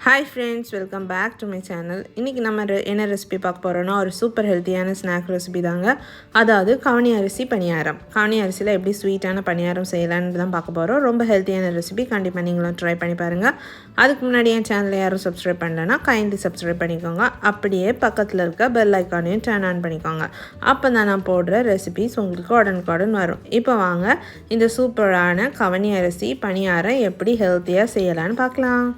Hi friends welcome back to my channel இன்றைக்கி நம்ம ரெ- என்ன ரெசிபி பார்க்க போகிறோன்னா ஒரு சூப்பர் ஹெல்த்தியான ஸ்நாக் ரெசிபி தாங்க. அதாவது கவனி அரிசி பணியாரம். கவனி அரிசியில் எப்படி ஸ்வீட்டான பணியாரம் செய்யலான்னு தான் பார்க்க போகிறோம் ரொம்ப ஹெல்த்தியான ரெசிபி கண்டிப்பாக நீங்களும் ட்ரை பண்ணி பாருங்கள் அதுக்கு முன்னாடி என் சேனலை யாரும் சப்ஸ்கிரைப் பண்ணலன்னா கைண்ட்லி சப்ஸ்கிரைப் பண்ணிக்கோங்க. அப்படியே பக்கத்தில் இருக்க பெல் ஐக்கானையும் டர்ன் ஆன் பண்ணிக்கோங்க. அப்போ தான் நான் போடுற ரெசிபிஸ் உங்களுக்கு உடனுக்குடன் வரும். இப்போ வாங்க இந்த சூப்பரான கவனி அரிசி பணியாரம் எப்படி ஹெல்த்தியாக செய்யலான்னு பார்க்கலாம்.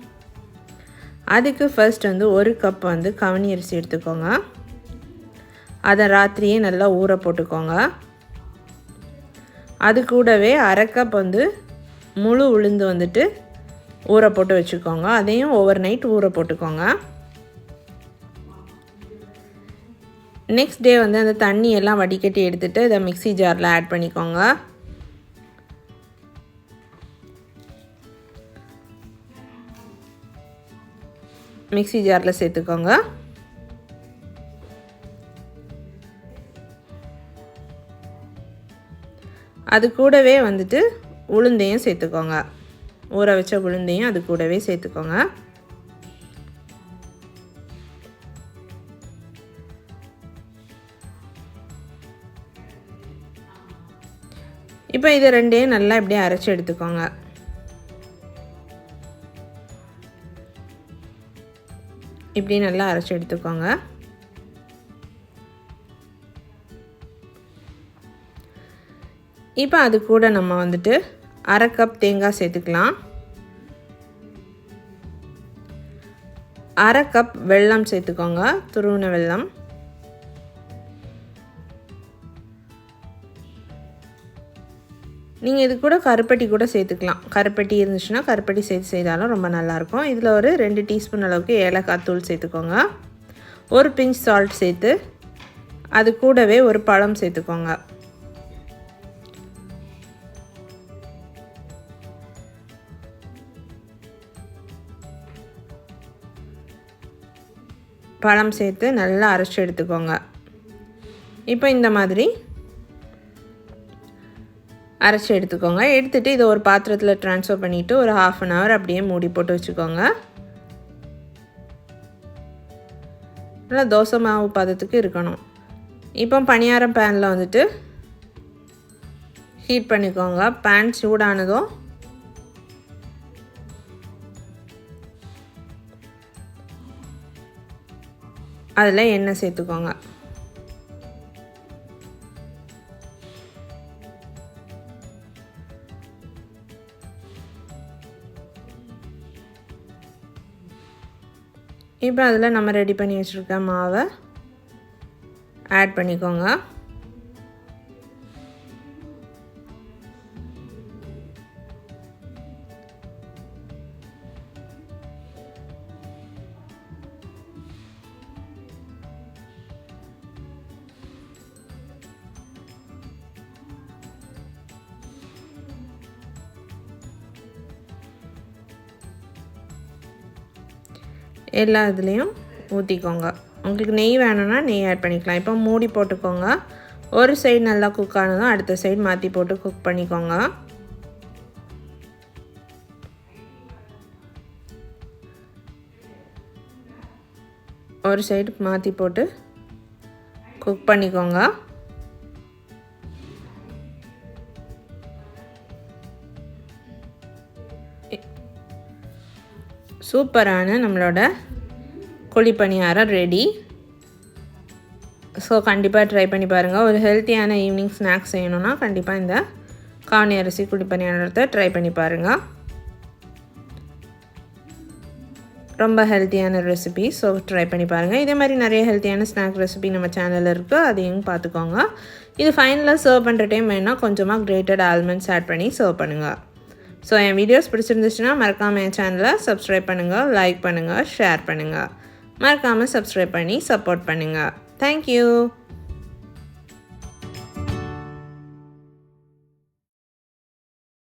அதுக்கு ஃபர்ஸ்ட் வந்து ஒரு கப் வந்து கவனி அரிசி எடுத்துக்கோங்க. அதை ராத்திரியே நல்லா ஊற போட்டுக்கோங்க. அது கூடவே அரை கப் வந்து முழு உளுந்து வந்துட்டு ஊற போட்டு வச்சுக்கோங்க. அதையும் ஓவர் நைட் ஊற போட்டுக்கோங்க. நெக்ஸ்ட் டே வந்து அந்த தண்ணி எல்லாம் வடிகட்டி எடுத்துகிட்டு இதை மிக்ஸி ஜாரில் ஆட் பண்ணிக்கோங்க. மிக்ஸி ஜாரில் சேர்த்துக்கோங்க. அது கூடவே வந்துட்டு உளுந்தையும் சேர்த்துக்கோங்க. ஊற வச்ச உளுந்தையும் அது கூடவே சேர்த்துக்கோங்க. இப்போ இதை ரெண்டையும் நல்லா இப்படியே அரைச்சி எடுத்துக்கோங்க. இப்படி நல்லா அரைச்சி எடுத்துக்கோங்க. இப்போ அது கூட நம்ம வந்துட்டு அரை கப் தேங்காய் சேர்த்துக்கலாம். அரை கப் வெல்லம் சேர்த்துக்கோங்க துருவின வெல்லம். நீங்கள் இது கூட கருப்பட்டி கூட சேர்த்துக்கலாம். கருப்பட்டி இருந்துச்சுன்னா கருப்பட்டி சேர்த்து செய்தாலும் ரொம்ப நல்லாயிருக்கும். இதில் ஒரு ரெண்டு டீஸ்பூன் அளவுக்கு ஏலக்காய் தூள் சேர்த்துக்கோங்க. ஒரு பிஞ்ச் சால்ட் சேர்த்து அது கூடவே ஒரு பழம் சேர்த்துக்கோங்க. பழம் சேர்த்து நல்லா அரைச்சி எடுத்துக்கோங்க. இப்போ இந்த மாதிரி அரைச்சி எடுத்துக்கோங்க. எடுத்துகிட்டு இதை ஒரு பாத்திரத்தில் ட்ரான்ஸ்ஃபர் பண்ணிவிட்டு ஒரு ஹாஃப் அன் ஹவர் அப்படியே மூடி போட்டு வச்சுக்கோங்க. நல்லா தோசை மாவு பதத்துக்கு இருக்கணும். இப்போ பணியாரம் பேனில் வந்துட்டு ஹீட் பண்ணிக்கோங்க. பேன் சூடானதும் அதில் எண்ணெய் சேர்த்துக்கோங்க. இப்போ அதில் நம்ம ரெடி பண்ணி வச்சுருக்க மாவை ஆட் பண்ணிக்கோங்க. எல்லா இதுலேயும் ஊற்றிக்கோங்க உங்களுக்கு நெய் வேணும்னா நெய் ஆட் பண்ணிக்கலாம். இப்போ மூடி போட்டுக்கோங்க. ஒரு சைடு நல்லா குக் ஆனதும் அடுத்த சைடு மாற்றி போட்டு குக் பண்ணிக்கோங்க. ஒரு சைடு மாற்றி போட்டு குக் பண்ணிக்கோங்க. சூப்பரான நம்மளோட குழி பணியாரம் ரெடி ஸோ கண்டிப்பாக ட்ரை பண்ணி பாருங்கள் ஒரு ஹெல்த்தியான ஈவினிங் ஸ்நாக்ஸ் செய்யணுன்னா கண்டிப்பாக இந்த காணி அரிசி குழி பணியாரத்தை ட்ரை பண்ணி பாருங்கள் ரொம்ப ஹெல்த்தியான ரெசிபி ஸோ ட்ரை பண்ணி பாருங்கள் இதே மாதிரி நிறைய ஹெல்த்தியான ஸ்நாக் ரெசிபி நம்ம சேனலில் இருக்குது அதையும் பார்த்துக்கோங்க இது ஃபைனலாக சர்வ் பண்ணுற டைம் வேணால் கொஞ்சமாக கிரேட்டட் ஆல்மண்ட்ஸ் ஆட் பண்ணி சர்வ் பண்ணுங்கள் ஸோ என் வீடியோஸ் பிடிச்சிருந்துச்சுன்னா மறக்காமல் என் சேனலை சப்ஸ்கிரைப் பண்ணுங்கள் லைக் பண்ணுங்கள் ஷேர் பண்ணுங்கள் மறக்காமல் சப்ஸ்கிரைப் பண்ணி சப்போர்ட் பண்ணுங்கள் தேங்க்யூ